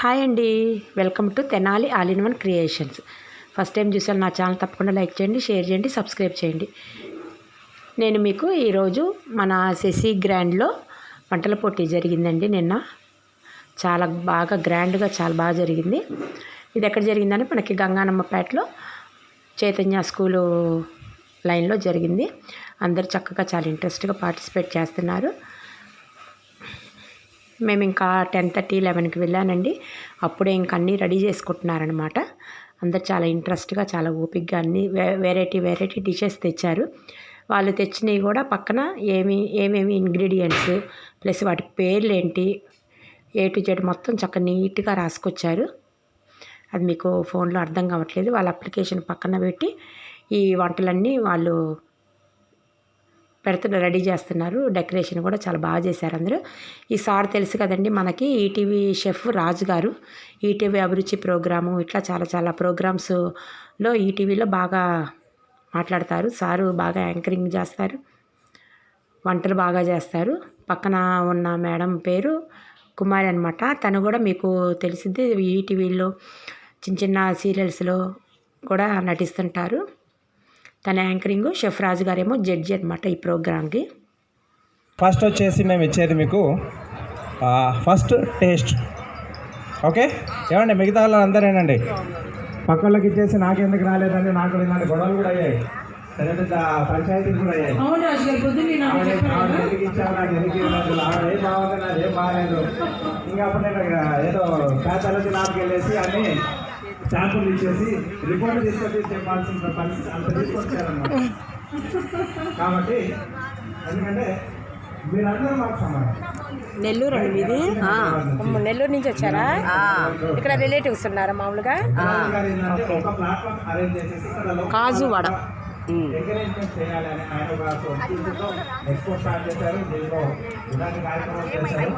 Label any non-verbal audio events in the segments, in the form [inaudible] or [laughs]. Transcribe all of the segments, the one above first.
Hi అండి. Welcome to Tenali all in one creations. First time చూసాను నా channel తప్పకుండా లైక్ చేయండి షేర్ చేయండి సబ్స్క్రైబ్ చేయండి. నేను మీకు ఈరోజు మన శశి గ్రాండ్లో వంటల పోటీ జరిగిందండి నిన్న. చాలా బాగా గ్రాండ్గా చాలా బాగా జరిగింది. ఇది ఎక్కడ జరిగిందని మనకి గంగానమ్మపేటలో చైతన్య స్కూలు లైన్లో జరిగింది. అందరూ చక్కగా చాలా ఇంట్రెస్ట్గా పార్టిసిపేట్ చేస్తున్నారు. మేము ఇంకా టెన్ థర్టీ లెవెన్కి వెళ్ళానండి. అప్పుడే ఇంక అన్నీ రెడీ చేసుకుంటున్నారనమాట. అందరు చాలా ఇంట్రెస్ట్గా చాలా ఓపిక్గా అన్ని వెరైటీ వెరైటీ డిషెస్ తెచ్చారు. వాళ్ళు తెచ్చినవి కూడా పక్కన ఏమి ఏమేమి ఇంగ్రీడియంట్స్ ప్లస్ వాటి పేర్లు ఏంటి ఏ టు జెడ్ మొత్తం చక్కగా నీట్గా రాసుకొచ్చారు. అది మీకు ఫోన్లో అర్థం కావట్లేదు. వాళ్ళ అప్లికేషన్ పక్కన పెట్టి ఈ వంటలన్నీ వాళ్ళు పెడుతున్న రెడీ చేస్తున్నారు. డెకరేషన్ కూడా చాలా బాగా చేశారు అందరూ. ఈ సార్ తెలుసు కదండి మనకి ఈటీవీ షెఫ్ రాజు గారు. ఈటీవీ అభిరుచి ప్రోగ్రాము ఇట్లా చాలా చాలా ప్రోగ్రామ్స్లో ఈటీవీలో బాగా మాట్లాడతారు. సారు బాగా యాంకరింగ్ చేస్తారు. వంటలు బాగా చేస్తారు. పక్కన ఉన్న మేడం పేరు కుమారి అనమాట తను కూడా మీకు తెలిసిందే ఈటీవీలో చిన్న చిన్న సీరియల్స్లో కూడా నటిస్తుంటారు. తన యాంకరింగ్ షెఫ్ రాజు గారేమో జడ్జి అనమాట ఈ ప్రోగ్రామ్కి. ఫస్ట్ వచ్చేసి మేము ఇచ్చేది మీకు ఆ, ఫస్ట్ టేస్ట్. ఓకే? ఏమండి మిగతా వాళ్ళు అందరేనండి పక్క వాళ్ళకి ఇచ్చేసి నాకెందుకు రాలేదని నాకు ఇలాంటి గొడవలు కూడా అయ్యాయి. పెద్ద పెద్ద పంచాయతీలు కూడా అయ్యాయి. బాగాలేదు. ఇంకా అప్పుడు నేను ఏదో పేదలకి నాకు వెళ్ళేసి అని శాంపుల్ ఇచ్చేసి రిపోర్ట్ తీసుకొచ్చి చెప్పాల్సిన పరిస్థితి అంత తీసుకొచ్చారన్నమాట. కాబట్టి ఎందుకంటే మీరందరూ మాకు సమానం. నెల్లూరు అండి మీది? నెల్లూరు నుంచి. వచ్చారా? ఇక్కడ రిలేటివ్స్ ఉన్నారా మామూలుగా? గారు ఏంటంటే ఒక ప్లాట్ఫామ్ అరేంజ్ చేసేసి ఇక్కడ లోకల్ కాజు వడ ఎంకరేజ్మెంట్ చేయాలని ఆయన ఒక ఎక్స్పోర్ట్ స్టార్ట్ చేశారు దీంట్లో ఇలాంటి కార్యక్రమాలు చేశారు.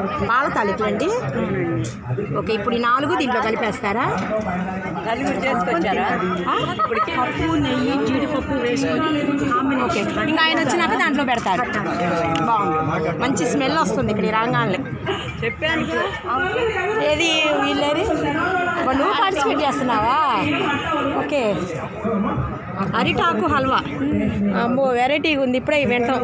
ఓకే, పాల తాలికలండి. ఓకే ఇప్పుడు ఈ నాలుగు దీంట్లో కలిపేస్తారా? నలుగురు చేసుకొచ్చారా? ఇప్పుడు పప్పు నెయ్యి జీడిపప్పు వేసుకొని ఓకే ఇంకా ఆయన వచ్చినాక దాంట్లో పెడతారు బాగుంది. మంచి స్మెల్ వస్తుంది ఇక్కడ ఈ రాగానే చెప్పాను ఏది వీళ్ళది? నువ్వు పార్టిసిపేట్ చేస్తున్నావా? ఓకే. అరిటాకు హల్వా. అమ్మో వెరైటీగా ఉంది. ఇప్పుడే వింటాం.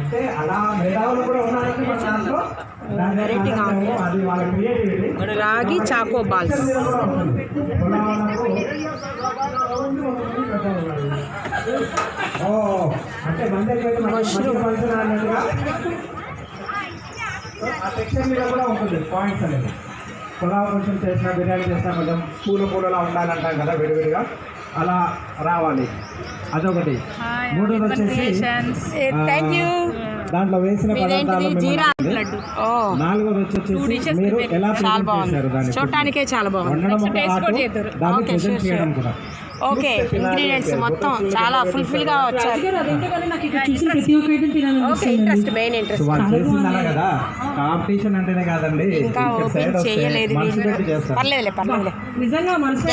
అంటే అలా మేధావులు కూడా ఉన్నారంటే మన దాంట్లో. వెరైటీగా ఉంది. అది వాళ్ళ creativity ragi choco balls. So ఆ టెక్స్చర్ మీద కూడా ఉంటుంది పాయింట్స్ అనేది. పులావ్ కొంచెం చేసినా బిర్యానీ చేసినా కొంచెం పూల పూలలా ఉండాలంటాం కదా విడివిడిగా. అలా రావాలి. అదొకటి. మూడోది వచ్చేసి దాంట్లో వేసిన పదార్థాలు ఇదేంటిది జీరా మిమ్మల్ని- లడ్డు. ఓ. నాలుగోది వచ్చేసి మీరు ఎలా చాలా ప్రిపేర్ బాగుంది చేశారు దాన్ని చూడటానికే చాలా బాగుంది. వండడం ఒక ఆర్ట్ దాన్ని ప్రెజెంట్ చేయడం కూడా. ఓకే ఇంగ్రీడియంట్స్ మొత్తం చాలా ప్రతి ఒక్క ఐటమ్ ఓకే తినాలనిపిస్తుంది ఇంట్రెస్ట్ మెయిన్ సో ఇంట్రెస్ట్ వాళ్ళు చేసిందలా కదా? కాంపిటీషన్ అంటేనే కాదండి. ఇంకా ఇక్కడ సైడ్ ఓపెన్ వస్తే చేయలేదు పర్లేదులే పర్లేదులే. నిజంగా మనసు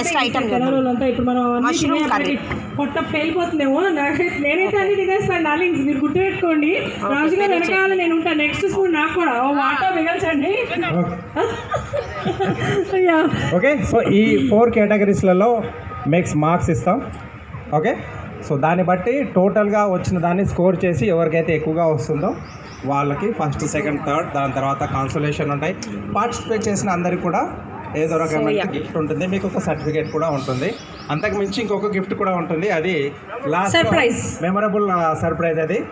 ఇప్పుడు మనం అన్ని Mushroom తినే curry. పొట్ట పేలిపోతుందేమో నాకైతే నేనైతే అన్ని తినేస్తాను డార్లింగ్స్. మీరు గుర్తుపెట్టుకోండి. రాజు గారు వెనకాల నేను ఉంటాను నెక్స్ట్ స్పూన్ నాకు కూడా. ఓ వాటర్ మిగల్చండి. అయ్యా ఓకే సో ఈ ఫోర్ కేటగిరీస్లలో మేక్స్ మార్క్స్ ఇస్తాం. ఓకే సో దాన్ని బట్టి టోటల్గా వచ్చిన దాన్ని స్కోర్ చేసి ఎవరికైతే ఎక్కువగా వస్తుందో వాళ్ళకి ఫస్ట్ సెకండ్ థర్డ్ దాని తర్వాత కాన్సోలేషన్ ఉంటాయి. పార్టిసిపేట్ చేసిన అందరికి కూడా ఏదో రకమైన గిఫ్ట్ ఉంటుంది. మీకు ఒక సర్టిఫికేట్ కూడా ఉంటుంది. అంతకు మించి ఇంకొక గిఫ్ట్ కూడా ఉంటుంది. అది లాస్ట్. మెమరబుల్ సర్ప్రైజ్ అది.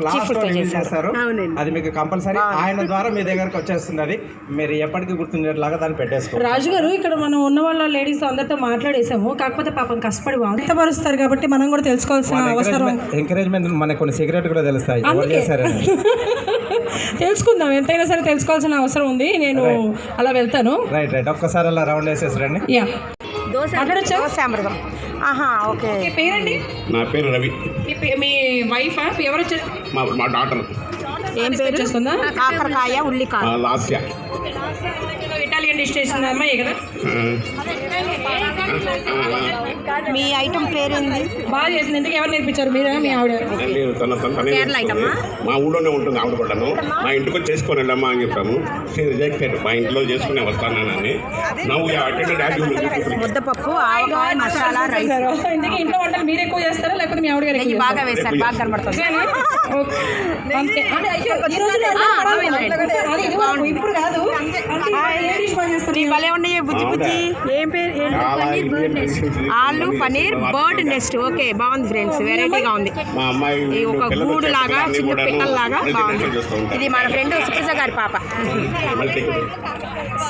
లాస్ట్ చేశారు. అది మీకు కంపల్సరీ ఆయన ద్వారా మీ దగ్గరకు వచ్చేస్తుంది అది. మీరు ఎప్పటికీ గుర్తుండేట్లాగా దాన్ని పెట్టేసుకోండి. రాజు గారు ఇక్కడ మనం ఉన్న వాళ్ళ లేడీస్ అందరితో మాట్లాడేసాము. కాకపోతే పాపం కష్టపడి వ్యక్తపరుస్తారు కాబట్టి మనం కూడా తెలుసుకోవాల్సిన అవసరం. ఎంకరేజ్మెంట్ మనకు కొన్ని సిగరెట్ కూడా తెలుస్తాయి. ఎవరు. చేశారని. [laughs] తెలుసుకుందాం. ఎంతైనా సరే తెలుసుకోవాల్సిన అవసరం ఉంది. నేను అలా వెళ్తాను. రైట్ రైట్ ఒక్కసారి అలా రౌండ్ వేసేసి రండి. యా అమృతం. ఆహా ఓకే. పేరండి? నా పేరు రవి. మీ వైఫా ఎవరు వచ్చారు? మా మా డాక్టర్ ఏం పేరు? చేస్తుందా కాకరకాయ ఉల్లికాయ. లాస్య. ఇటాలియన్ డిష్ చేసిన అమ్మాయి కదా మీ ఐటమ్ పేరేంది? బాగా చేసింది. ఎందుకు ఎవరు నేర్పించారు? మీరా? మీ ఆవిడ? కేరళ ఐటమా? మా ఊళ్ళోనే ఉంటుంది ఆవిడ కూడాను. మా ఇంటికి వచ్చి చేసుకొని వెళ్ళమ్మా అని చెప్పాము. షీ రిజెక్టెడ్ మా ఇంట్లో చేసుకునే వస్తానని నవ్వు అటెండెడ్ యాక్టివ్ ముద్దపప్పు ఆవకాయ మసాలా రైస్. ఇందుకే ఇంట్లో వంటలు మీరు ఎక్కువ చేస్తారా? లేకపోతే మీ ఆవిడ గారు బాగా వేశారు బాగా కనబడుతుంది. ఇప్పుడు కాదు. భలే ఉన్నాయి బుజ్జి బుజ్జి. ఏం పేరు. Aloo paneer bird nest. Okay బాగుంది ఫ్రెండ్స్. వెరైటీగా ఉంది. మా అమ్మాయి ఇది ఒక గూడు లాగా చిన్న పిల్లల్లాగా బాగుంది. ఇది మన ఫ్రెండ్ సుప్రజ గారి పాప.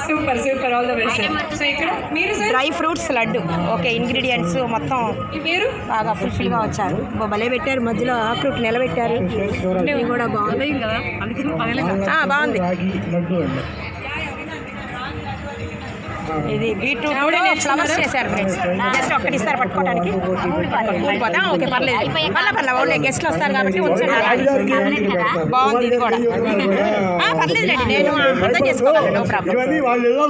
Super super. All the best so ఇక్కడ మీరు sir dry fruits laddu. Okay ingredients మొత్తం బాగా ఫుల్ఫిల్గా వచ్చారు. భలే పెట్టారు. మధ్యలో ఆక్రూట్ నిలబెట్టారు. బాగుంది. ఆ, బాగుంది. ఇది బీట్రూట్ ఫ్లవర్స్ చేశారు ఫ్రెండ్స్ జస్ట్ ఒక్కటి ఇస్తారు పట్టుకోవడానికి ఊడిపోతా ఓకే పర్లేదు. పర్లే పర్లే ఓన్లీ గెస్ట్లు వస్తారు కాబట్టి ఉంచండి. బాగుంది ఇది కూడా. ఆ, పర్లేదులేండి నేను అర్థం చేసుకోగలను నో ప్రాబ్లం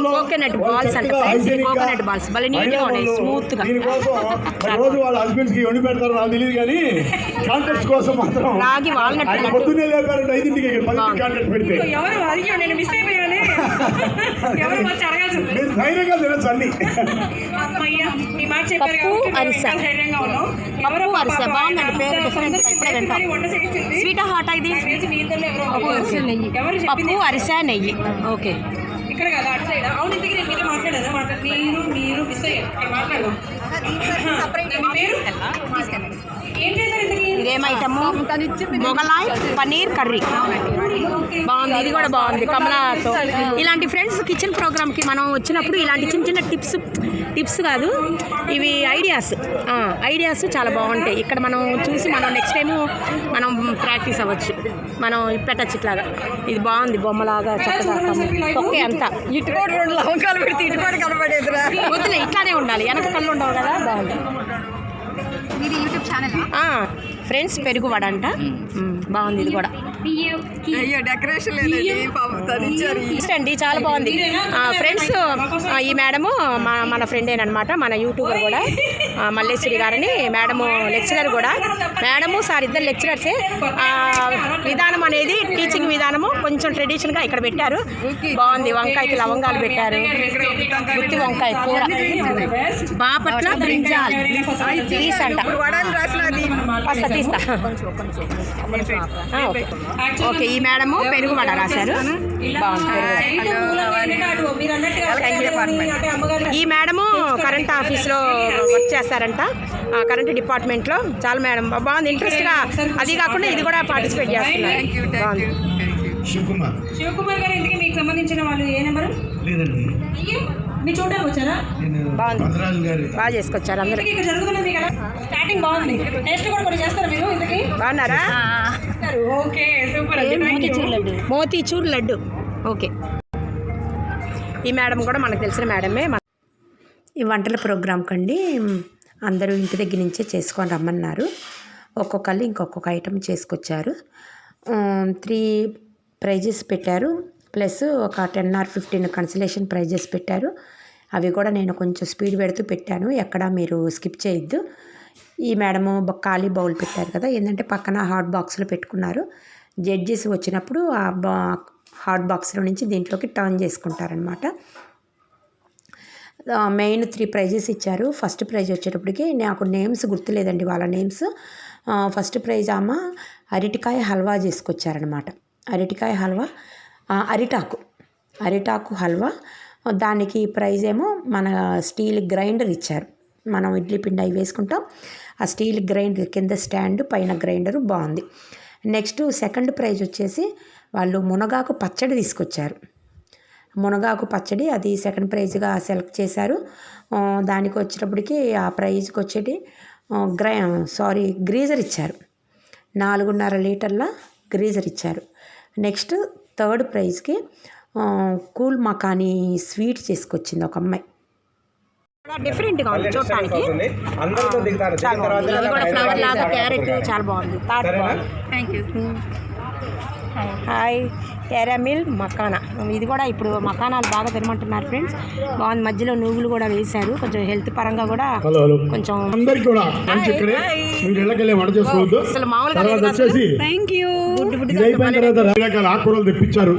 కోకోనట్ బాల్స్ అంటే ఫ్రెండ్స్ కోకోనట్ బాల్స్ భలే నీట్గా ఉన్నాయి స్మూత్గా దీనికోసం రోజు వాళ్ళ హస్బెండ్స్కి వండి పెడతారు నాకు తెలియదు కానీ కాంటాక్ట్స్ కోసం మాత్రం రాగి వాల్నట్ పొద్దున్నే లేపారంటే ఐదింటికి కాంటాక్ట్ పెడితే. ఎవరు? అడిగావు నేను మిస్ అయిపోయానే. ఎవరు వచ్చి అడగాల్సింది? ధైర్యంగా తినచ్చు అన్ని. స్వీట్ హాట్ ఇది? పప్పు. అరిసె నెయ్యి. ఎవరు చెప్పింది? పప్పు అరిసె నెయ్యి. ఓకే. ఇక్కడ కదా అటు సైడ్? అవును ఇంతకీ నేను మీతో మాట్లాడాను? మాట్లాడు. మీరు మీరు మిస్ అయ్యారు. ఇక్కడ మాట్లాడదాం. ఏం చేశారు? ఇదేం ఐటమ్ మొగలాయ్ పనీర్ కర్రీ. బాగుంది ఇది కూడా బాగుంది కమలాతో. ఇలాంటి ఫ్రెండ్స్ కిచెన్ ప్రోగ్రామ్కి మనం వచ్చినప్పుడు ఇలాంటి చిన్న చిన్న టిప్స్ టిప్స్ కాదు ఇవి ఐడియాస్ ఐడియాస్ చాలా బాగుంటాయి. ఇక్కడ మనం చూసి మనం నెక్స్ట్ టైం మనం ప్రాక్టీస్ అవ్వచ్చు. మనం పెట్టచ్చు ఇట్లాగా ఇది బాగుంది బొమ్మలాగా చక్కగా ఒకే అంతా. ఇటు కూడా రెండు లవంకాలు పెడితే ఇటు కూడా కనబడేదిరా వద్దులే ఇట్లానే ఉండాలి. వెనక కళ్ళు ఉండవు కదా. బాగుంది. మీది యూట్యూబ్ ఛానల్ ఫ్రెండ్స్ పెరుగు వడ అంట మ్మ్, బాగుంది ఇది కూడా. అయ్యో డెకరేషన్ నెక్స్ట్ అండి చాలా బాగుంది. ఫ్రెండ్స్ ఈ మేడము మా మన ఫ్రెండేనమాట మన యూట్యూబర్ కూడా. మల్లేశ్వరి గారని. మేడము లెక్చరర్ కూడా. మేడము సార్ ఇద్దరు లెక్చరర్సే. ఆ, విధానం అనేది టీచింగ్ విధానము కొంచెం ట్రెడిషన్గా ఇక్కడ పెట్టారు. బాగుంది. వంకాయకి లవంగాలు పెట్టారు. గుత్తి వంకాయ కూర. బాపట్ల బ్రింజాల్. తీస్ అంట. తీస్తా. ఓకే. ఈ మేడము పెరుగు వడ రాశారు. ఈ మేడము కరెంట్ ఆఫీస్లో వర్క్ చేస్తారంట. ఆ, కరెంట్ డిపార్ట్మెంట్లో చాలా మేడం బాగుంది ఇంట్రెస్ట్గా అది కాకుండా ఇది కూడా పార్టిసిపేట్ చేస్తున్నారు. బాగుంది. శివకుమార్. శివకుమార్ గారు ఇంతకీ మీకు సంబంధించిన వాళ్ళు ఏ నెంబరు? లేదండి. మీరు చూడడానికి వచ్చారా? బాగుంది. బాగా చేసుకొచ్చారు అందరూ. ఇక్కడ జరుగుతున్నది కదా స్టార్టింగ్ బాగుంది. టేస్ట్ కూడా కొన్ని చేస్తారా మీరు ఇంతకీ? బాగున్నారా? Okay super motichoor laddu? Okay. ఈ మేడం కూడా మనకు తెలిసిన మేడమే. ఈ వంటల ప్రోగ్రామ్ కండి అందరూ ఇంటి దగ్గర నుంచే చేసుకొని రమ్మన్నారు. ఒక్కొక్కళ్ళు ఇంకొక ఐటమ్ చేసుకొచ్చారు. త్రీ ప్రైజెస్ పెట్టారు. ప్లస్ ఒక ten or fifteen consolation prizes పెట్టారు. అవి కూడా నేను కొంచెం స్పీడ్ పెడుతూ పెట్టాను. ఎక్కడ మీరు స్కిప్ చేయొద్దు. ఈ మేడము ఖాళీ బౌల్ పెట్టారు కదా ఏంటంటే పక్కన హాట్ బాక్స్లో పెట్టుకున్నారు. జడ్జెస్ వచ్చినప్పుడు ఆ బా హాట్ బాక్స్లో నుంచి దీంట్లోకి టర్న్ చేసుకుంటారనమాట మెయిన్ త్రీ ప్రైజెస్ ఇచ్చారు. ఫస్ట్ ప్రైజ్ వచ్చేటప్పటికి నాకు నేమ్స్ గుర్తులేదండి వాళ్ళ నేమ్స్. ఫస్ట్ ప్రైజ్ ఆమె అరటికాయ హల్వా చేసుకొచ్చారనమాట అరటికాయ హల్వా అరిటాకు అరిటాకు హల్వా దానికి ప్రైజ్ ఏమో మన స్టీల్ గ్రైండర్ ఇచ్చారు. మనం ఇడ్లీ పిండి అవి వేసుకుంటాం. ఆ స్టీల్ గ్రైండర్ కింద స్టాండ్ పైన గ్రైండరు బాగుంది. నెక్స్ట్ సెకండ్ ప్రైజ్ వచ్చేసి వాళ్ళు మునగాకు పచ్చడి తీసుకొచ్చారు. మునగాకు పచ్చడి అది సెకండ్ ప్రైజ్గా సెలెక్ట్ చేశారు. దానికి వచ్చేటప్పటికి ఆ ప్రైజ్కి వచ్చేటి గ్రై సారీ గ్రీజర్ ఇచ్చారు. నాలుగున్నర లీటర్ల గ్రీజర్ ఇచ్చారు. నెక్స్ట్ థర్డ్ ప్రైజ్కి కూల్ మకానీ స్వీట్ చేసుకొచ్చింది ఒక అమ్మాయి. డిఫరెంట్గా ఉంది చూడటానికి. కూడా ఫ్లవర్ లాగా క్యారెట్. చాలా? బాగుంది. Thank you hi. టెరమిల్ మకానా. ఇది కూడా ఇప్పుడు మకానాలు బాగా తినమంటున్నారు ఫ్రెండ్స్. బాగుంది. మధ్యలో నువ్వులు కూడా వేశారు. కొంచెం హెల్త్ పరంగా కూడా కొంచెం అందరికి కూడా అసలు మామూలుగా రకరకాల ఆకుకూరలు తెప్పించారు.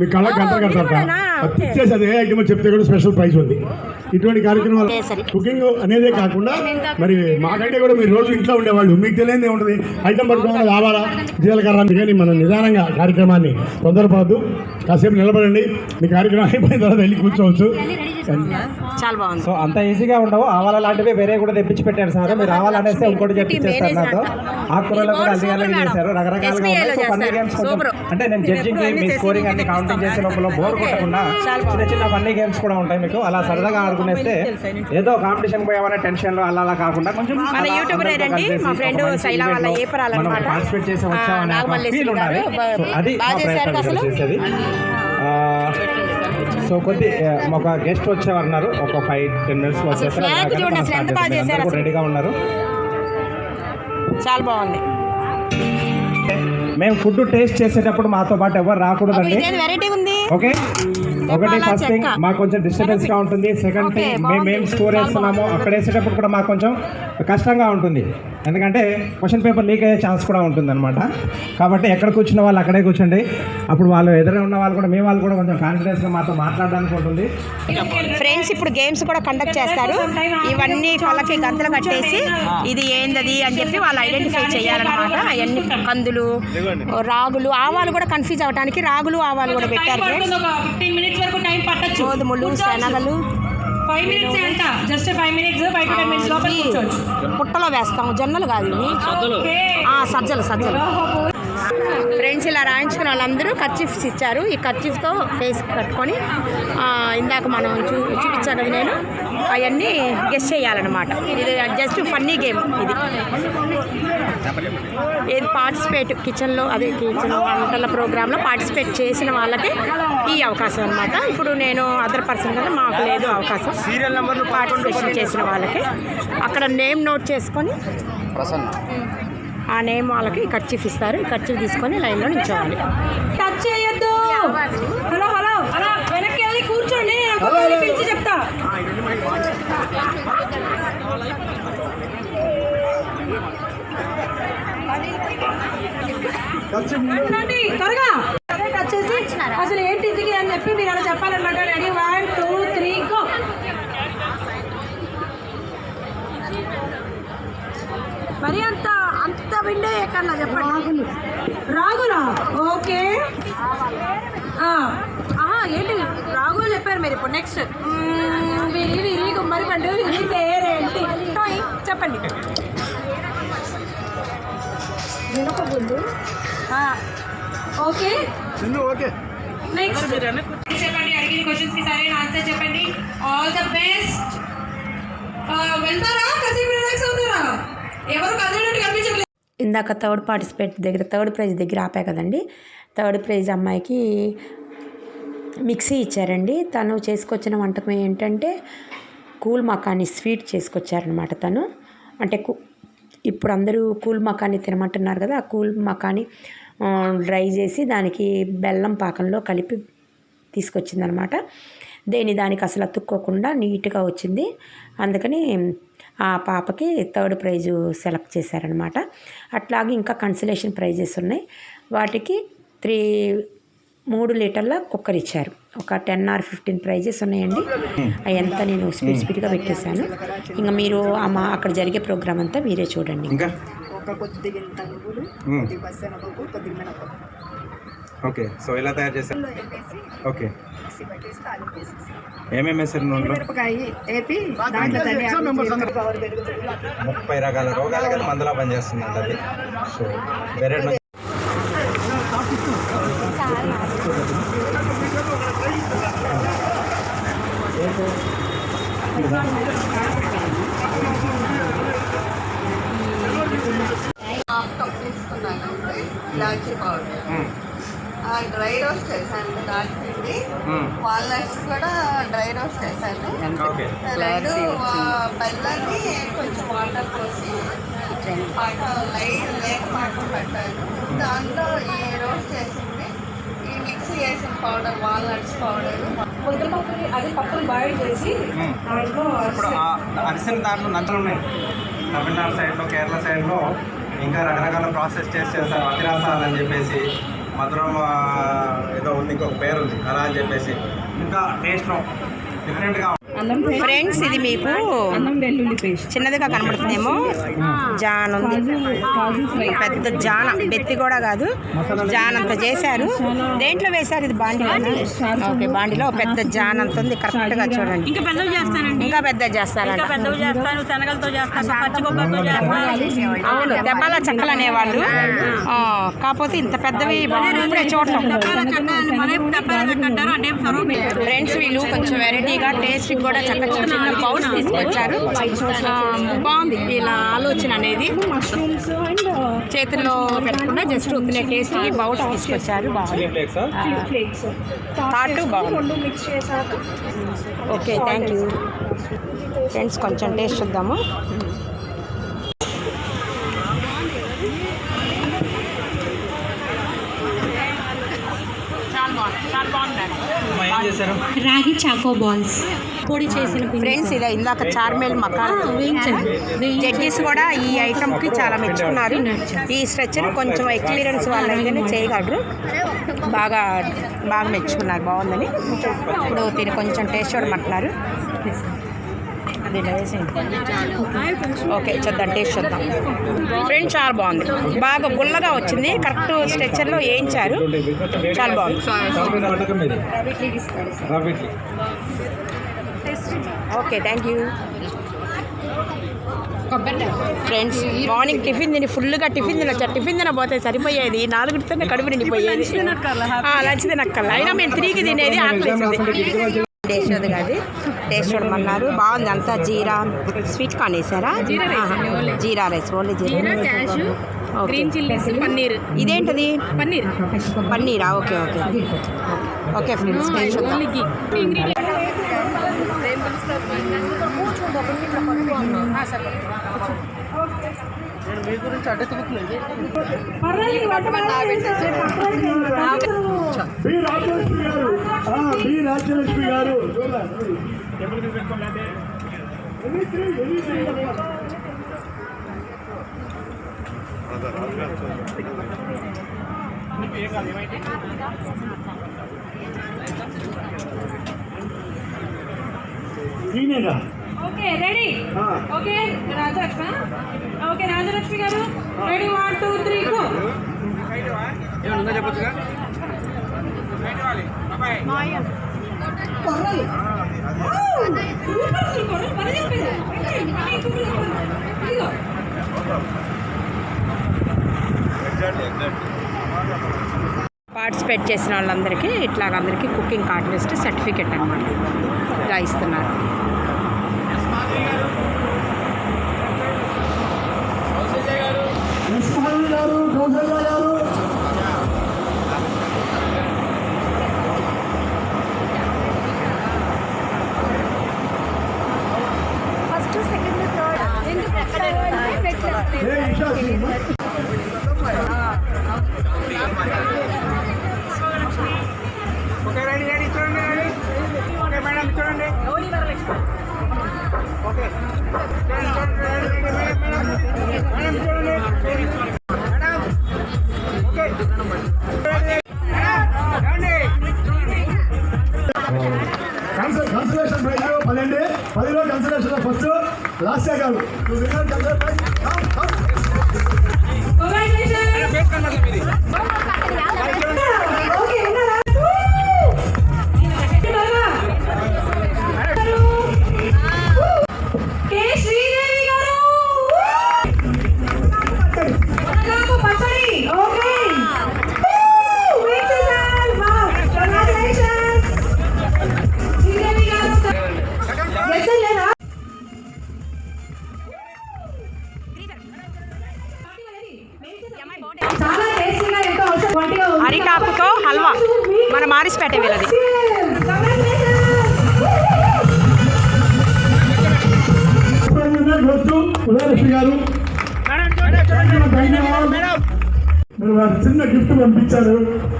మీ గంట కడతారట కూడానా? అది ఏ ఐటమ్ చెప్తే కూడా స్పెషల్ ప్రైజ్ ఉంది. ఇటువంటి కార్యక్రమాలు. కుకింగ్ అనేదే కాకుండా మరి మాకంటే కూడా మీరు రోజు ఇంట్లో ఉండేవాళ్ళు. మీకు తెలియదు ఉంటుంది ఐటమ్ పట్టుకోవాలి కావాలా జీలకర్ర కానీ మనం నిదానంగా కార్యక్రమాన్ని తొందరపడద్దు కాసేపు నిలబడండి. మీ కార్యక్రమం అయిపోయిన తర్వాత వెళ్ళి కూర్చోవచ్చు. చాలా బాగుంది. సో అంత ఈజీగా ఉండవు. ఆవాల లాంటివి వేరే కూడా తెప్పించి పెట్టారు సార్. మీరు ఆవాలనేస్తే ఇంకోటి చెప్పించేస్తారు నాతో. ఆకుకూరలో కూడా అన్ని చేశారు. రకరకాలుగా ఉన్నాయి సో ఫన్నీ గేమ్స్ కొంచెం అంటే నేను జడ్జింగ్ మీ స్కోరింగ్ అన్ని కౌంటింగ్ చేసే లోపల బోర్ కొట్టకుండా చిన్న చిన్న ఫన్నీ గేమ్స్ కూడా ఉంటాయి మీకు. అలా సరదాగా ఆడుకునేస్తే ఏదో కాంపిటీషన్ పోయామనే టెన్షన్లో అలా అలా కాకుండా కొంచెం మన యూట్యూబర్ రండి మా ఫ్రెండ్ శైల వాళ్ళ ఏపరాలు అనమాట పార్టిసిపేట్ చేసి వచ్చామనే ఫీల్ ఉండాలి. అది చేసేది. సో కొద్ది ఒక గెస్ట్ వచ్చేవారు ఒక ఫైవ్ టెన్ మినిట్స్ అసలు. రెడీగా ఉన్నారు. చాలా బాగుంది. మేము ఫుడ్ టేస్ట్ చేసేటప్పుడు మాతో పాటు ఎవరు రాకూడదండి? వెరైటీ ఉంది? ఓకే. ఒకటి ఫస్ట్ థింగ్? మాకు కొంచెం డిస్టర్బెన్స్గా ఉంటుంది. సెకండ్ థింగ్ మేము. స్కోర్ వేస్తున్నామో. అక్కడ వేసేటప్పుడు కూడా మాకు కొంచెం కష్టంగా ఉంటుంది. ఎందుకంటే క్వశ్చన్ పేపర్ లీక్ అయ్యే ఛాన్స్ కూడా ఉంటుంది అనమాట కాబట్టి ఎక్కడ కూర్చున్న వాళ్ళు అక్కడే కూర్చోండి. అప్పుడు వాళ్ళు ఎదురు ఉన్న వాళ్ళు కూడా మీ వాళ్ళు కూడా కొంచెం కాన్ఫిడెన్స్గా మాతో మాట్లాడడానికి ఉంటుంది. ఫ్రెండ్స్ ఇప్పుడు గేమ్స్ కూడా కండక్ట్ చేస్తారు. ఇవన్నీ పళ్ళకి గంతలు కట్టేసి ఇది ఏందది అని చెప్పి వాళ్ళు ఐడెంటిఫై చేయాలన్నమాట. అవన్నీ కందులు రాగులు ఆవాలు కూడా కన్ఫ్యూజ్ అవడానికి రాగులు ఆవాలు కూడా పెట్టారు ఫ్రెండ్స్ ఒక ఫిఫ్టీన్ మినిట్స్ వరకు టైం పట్టచ్చు. గోధుమలు శనగలు. ఫైవ్ మినిట్స్ అంట. Just five minutes five to ten minutes లోపల పుట్టలో వేస్తాం జొన్నలు కాదు సజ్జలు సజ్జలు. ఫ్రెండ్స్ ఇలా రాయించుకున్న వాళ్ళందరూ కర్చీఫ్స్ ఇచ్చారు. ఈ కర్చీఫ్తో ఫేస్ కట్టుకొని ఆ, ఇందాక మనం చూ చూపించా కదా నేను అవన్నీ గెస్ట్ చేయాలన్నమాట. ఇది జస్ట్ ఫన్నీ గేమ్ ఇది. ఏది పార్టిసిపేట్ కిచెన్లో అదే కిచెన్ వంటల ప్రోగ్రాంలో పార్టిసిపేట్ చేసిన వాళ్ళకి ఈ అవకాశం అనమాట ఇప్పుడు నేను అదర్ పర్సన్ కదా మాకు లేదు అవకాశం. సీరియల్ నెంబర్లు పార్టిసిపేషన్ చేసిన వాళ్ళకి. అక్కడ నేమ్ నోట్ చేసుకొని ఆ నేమ్ వాళ్ళకి ఖర్చీఫ్ ఇస్తారు. ఖర్చీఫ్ తీసుకొని లైన్లో నిల్చోవాలి. టచ్ చేయొద్దు. హలో హలో అలా వెనక్కి వెళ్ళి కూర్చోండి. పిలిచి చెప్తా. త్వరగా. టచ్ చేసి అసలు ఏంటి ఇది అని చెప్పి మీరు అలా చెప్పాలన్నమాట. Ready one two three go మరి అంత అంత విండే ఎక్కడన్నా చెప్పండి. రాగులా? ఓకే. ఏంటి? రాగులు చెప్పారు మీరు ఇప్పుడు. నెక్స్ట్ విరి విరి గుమ్మడి పండు విరి పేరేంటి టోయ్ చెప్పండి. ఆ, ఓకే. నెక్స్ట్ చెప్పండి అడిగిన క్వశ్చన్స్కి సరైన ఆన్సర్ చెప్పండి. ఆల్ ద బెస్ట్ వెళ్తారా? కాసేపు రిలాక్స్ అవుతారా? ఎవరు కదిలినట్టు కనిపించట్లేదు. ఇందాక థర్డ్ పార్టిసిపేట్ దగ్గర థర్డ్ ప్రైజ్ దగ్గర ఆపా కదండి. థర్డ్ ప్రైజ్ అమ్మాయికి మిక్సీ ఇచ్చారండి. తను చేసుకొచ్చిన వంటకం ఏంటంటే కూల్ మకాని స్వీట్ చేసుకొచ్చారనమాట తను. అంటే కు ఇప్పుడు అందరూ కూల్ మకాని తినమంటున్నారు కదా ఆ కూల్ మకాని డ్రై చేసి దానికి బెల్లం పాకంలో కలిపి తీసుకొచ్చిందనమాట దేని దానికి అసలు అతుక్కోకుండా నీట్గా వచ్చింది. అందుకని ఆ పాపకి థర్డ్ ప్రైజు సెలెక్ట్ చేశారనమాట. అట్లాగే ఇంకా కన్సలేషన్ ప్రైజెస్ ఉన్నాయి. వాటికి త్రీ మూడు లీటర్ల కుక్కర్ ఇచ్చారు. ఒక టెన్ ఆర్ ఫిఫ్టీన్ ప్రైజెస్ ఉన్నాయండి. అవంతా నేను స్పీడ్ స్పీడ్గా పెట్టేశాను. ఇంకా మీరు ఆ మా అక్కడ జరిగే ప్రోగ్రామ్ అంతా మీరే చూడండి. ఓకే సో ఎలా తయారు చేశారు? ఓకే మిక్సీ పట్టేసి తాలింపు వేసేసి. ఏమేమి వేసారు నూనెలో మిరపకాయ వేపి దాంట్లో ధనియాలు జీలకర్ర పవర్ పెరుగుతుంది. ముప్పై రకాల రోగాలకి మందులా పనిచేస్తుందంట అది. సో వేరే హాఫ్ కప్ తీసుకున్నాను ఇలాచీ పౌడర్ డ్రై రోస్ట్ చేశాను దాల్చింది వాల్నట్స్ కూడా డ్రై రోస్ట్ చేశాను ఓకే రెండు ఆ, బెల్లాన్ని కొంచెం వాటర్ పోసి పాక లైట్ లేక పాకం పెట్టాను దాంట్లో ఈ రోస్ట్ చేసింది మిక్స్ చేసిన అది బాయిల్ చేసి దాంట్లో ఇప్పుడు అరిసిన దాంట్లో నంచులు ఉన్నాయి. తమిళనాడు సైడ్లో కేరళ సైడ్లో ఇంకా రకరకాల ప్రాసెస్ చేసి చేస్తారు. అతిరాసాలు అని చెప్పేసి మధురం ఏదో ఉంది ఇంకొక పేరు ఉంది అలా అని చెప్పేసి. ఇంకా టేస్ట్లో డిఫరెంట్గా ఫ్రెండ్స్ ఇది మీకు అల్లం వెల్లుల్లి పేస్ట్. చిన్నదిగా కనబడుతుందేమో? జాన్ ఉంది. పెద్ద జాన బెత్తి కూడా కాదు. జాన్ అంత చేశారు. దేంట్లో వేశారు ఇది బాండిలో ఓకే బాండిలో పెద్ద జాన్ అంత ఉంది. కరెక్ట్గా చూడండి. ఇంకా పెద్దవి చేస్తానండి. ఇంకా పెద్ద చేస్తాను. అవును దెబ్బల చెక్కలు అనేవాళ్ళు. ఆ, కాకపోతే ఇంత పెద్దవి ఇప్పుడే చూడటం. ఫ్రెండ్స్ వీళ్ళు కొంచెం వెరైటీగా టేస్ట్ కూడా చక్క చిన్న చిన్న బౌల్స్ తీసుకొచ్చారు. బాగుంది వీళ్ళ ఆలోచన అనేది మష్రూమ్స్ అండ్ చేతుల్లో పెట్టకుండా జస్ట్ ఉత్తినే టేస్ట్ బౌల్స్ తీసుకొచ్చారు. బాగుంది. తాటు బాగుంది. Okay thank you. ఫ్రెండ్స్ కొంచెం టేస్ట్ చూద్దాము. Ragi choco balls. పొడి చేసిన ఫ్రెండ్స్ ఇదే ఇందాక చార్మేల్ మకాన్. జడ్జెస్ కూడా ఈ ఐటమ్కి చాలా మెచ్చుకున్నారు. ఈ స్ట్రెచ్చర్ కొంచెం ఎక్స్పీరియన్స్ వాళ్ళైతేనే చేయగలరు. బాగా బాగా మెచ్చుకున్నారు బాగుందని. ఇప్పుడు దీన్ని కొంచెం టేస్ట్ చూడమంటున్నారు. ఇలా ఓకే చూద్దాం టేస్ట్ చూద్దాం. ఫ్రెండ్స్ చాలా బాగుంది. బాగా గుల్లగా వచ్చింది. కరెక్ట్ స్ట్రెచ్చర్లో వేయించారు. చాలా బాగుంది వంటకం ఇది rava idli okay thank you friends morning tiffin తిని ఫుల్గా టిఫిన్ తినొచ్చా? టిఫిన్ తినబోతే సరిపోయేది. నాలుగుతోనే కడుపు నిండిపోయేది. లంచ్ తినక్కర్లా అయినా మేము తిరిగి తినేది ఆకలి టేస్ట్ అది కాదు. టేస్ట్ చూడమన్నారు. బాగుంది అంతా జీరా స్వీట్ కార్న్ వేసారా? Jeera rice only jeera green chillies paneer. ఇదేంటది? Paneer. పన్నీరా? Okay okay okay friends taste చూద్దాం బి రాజలక్ష్మి గారు ఆ, బి రాజ్యలక్ష్మి గారు ఈయనేగా okay ready okay Rajalakshmi okay Rajalakshmi గారు ready one two three go కొర్రలు సూపర్ సూపర్ పని చెప్పింది ఇదిగో పార్టిసిపేట్ చేసిన వాళ్ళందరికీ ఇట్లాగ అందరికీ కుకింగ్ ఆర్టిస్ట్ సర్టిఫికెట్ అనమాట ఇలా ఇస్తున్నారు.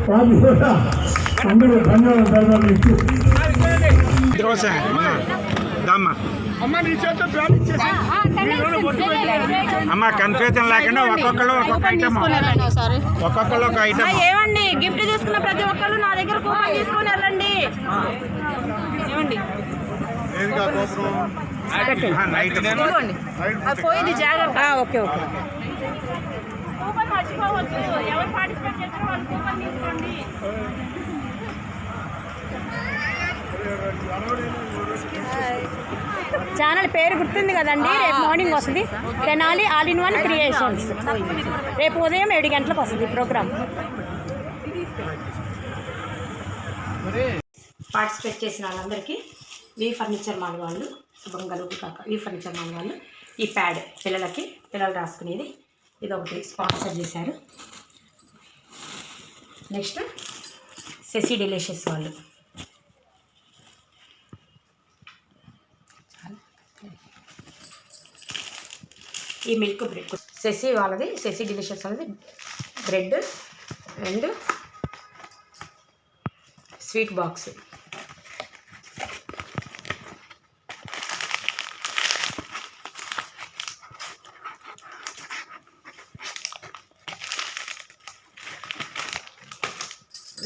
వాళ్ళు కూడా అందరూ ధన్యవాదాలు ఇచ్చి. అమ్మ కన్ఫ్యూజన్ లేకుండా ఒక్కొక్కరు ఒక్కొక్క ఐటమ్ ఒక్కొక్కరు ఒక ఐటమ్ ఏమండి గిఫ్ట్ తీసుకున్న ప్రతి ఒక్కరు నా దగ్గర కూపన్ తీసుకొని వెళ్ళండి. ఏమండి పోయింది జాగ్రత్త. Okay okay. మర్చిపోవద్దు ఎవరు పార్టిసిపేట్ చేస్తారో వాళ్ళు కూపన్ తీసుకోండి. ఛానల్ పేరు గుర్తుంది కదండి? రేపు మార్నింగ్ వస్తుంది. Tenali all in one creations రేపు ఉదయం ఏడు గంటలకు వస్తుంది ప్రోగ్రామ్. పార్టిసిపేట్ చేసిన వాళ్ళందరికీ వీ ఫర్నిచర్ మాల్ వాళ్ళు శుభం కలుగు కాక వీ ఫర్నిచర్ మాల్ వాళ్ళు ఈ ప్యాడ్ పిల్లలకి పిల్లలు రాసుకునేది ఇది ఒకటి స్పాన్సర్ చేశారు. నెక్స్ట్ సెసీ డెలిషియస్ వాళ్ళు. ఈ మిల్క్ బ్రెడ్. సెసి వాళ్ళది సెసి డిలిషియస్ వాళ్ళది. Bread and sweet box.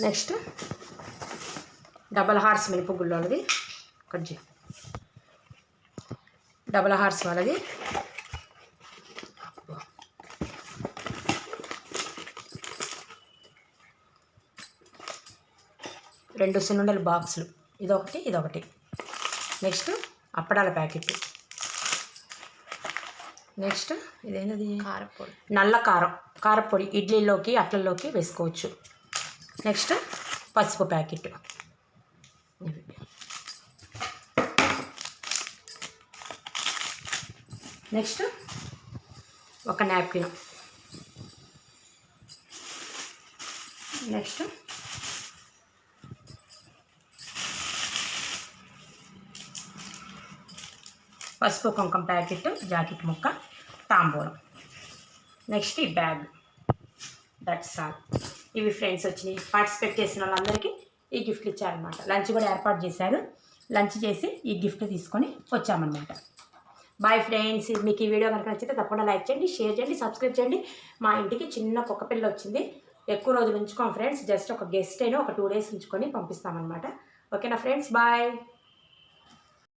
Next double horse మినప గుళ్ళు వాళ్ళది కట్ చేయి. డబల్ హార్స్ వాళ్ళది రెండు సున్నుండల బాక్సులు. ఇదొకటి ఇదొకటి. నెక్స్ట్ అప్పడాల ప్యాకెట్. నెక్స్ట్ ఇదేంటది? కారపొడి. నల్ల కారం. కారపొడి ఇడ్లీలోకి అట్లలోకి వేసుకోవచ్చు. నెక్స్ట్ పసుపు ప్యాకెట్. నెక్స్ట్ ఒక నాప్కిన్ నెక్స్ట్ పసుపు కుంకం ప్యాకెట్ జాకెట్ ముక్క తాంబూలం. నెక్స్ట్ ఈ బ్యాగ్ దట్స్ ఆల్ ఇవి ఫ్రెండ్స్ వచ్చినాయి పార్టిసిపేట్ చేసిన వాళ్ళందరికీ ఈ గిఫ్ట్లు ఇచ్చారనమాట లంచ్ కూడా ఏర్పాటు చేశారు. లంచ్ చేసి ఈ గిఫ్ట్ తీసుకొని వచ్చామన్నమాట. బాయ్ ఫ్రెండ్స్ మీకు ఈ వీడియో కనుక నచ్చితే తప్పకుండా లైక్ చేయండి షేర్ చేయండి సబ్స్క్రైబ్ చేయండి. మా ఇంటికి చిన్న కుక్క పిల్ల వచ్చింది. ఎక్కువ రోజులు ఉంచుకోం ఫ్రెండ్స్ జస్ట్ ఒక గెస్ట్ అయినా ఒక టూ డేస్ ఉంచుకొని పంపిస్తామన్నమాట. ఓకేనా ఫ్రెండ్స్ బాయ్